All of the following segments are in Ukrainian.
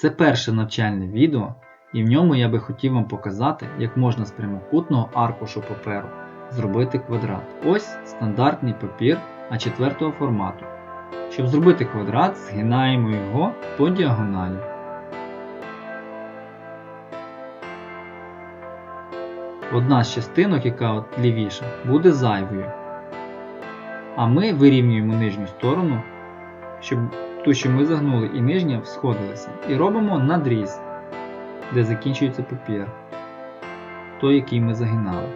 Це перше навчальне відео, і в ньому я би хотів вам показати, як можна з прямокутного аркушу паперу зробити квадрат. Ось стандартний папір А4 формату. Щоб зробити квадрат, згинаємо його по діагоналі. Одна з частинок, яка от лівіша, буде зайвою. А ми вирівнюємо нижню сторону, щоб ту, що ми загнули, і нижня сходилася. І робимо надріз, де закінчується папір, той, який ми загинали.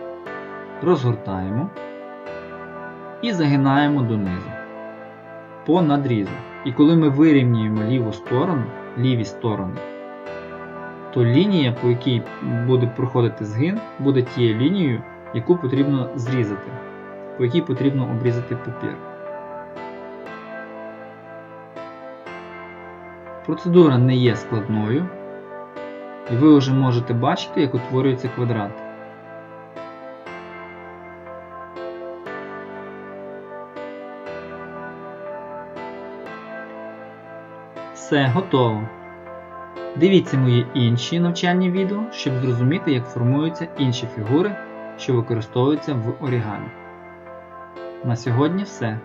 Розгортаємо і загинаємо донизу по надрізу. І коли ми вирівнюємо ліву сторону, ліві сторони, то лінія, по якій буде проходити згин, буде тією лінією, яку потрібно зрізати, по якій потрібно обрізати папір. Процедура не є складною, і ви вже можете бачити, як утворюється квадрат. Все, готово. Дивіться мої інші навчальні відео, щоб зрозуміти, як формуються інші фігури, що використовуються в орігамі. На сьогодні все.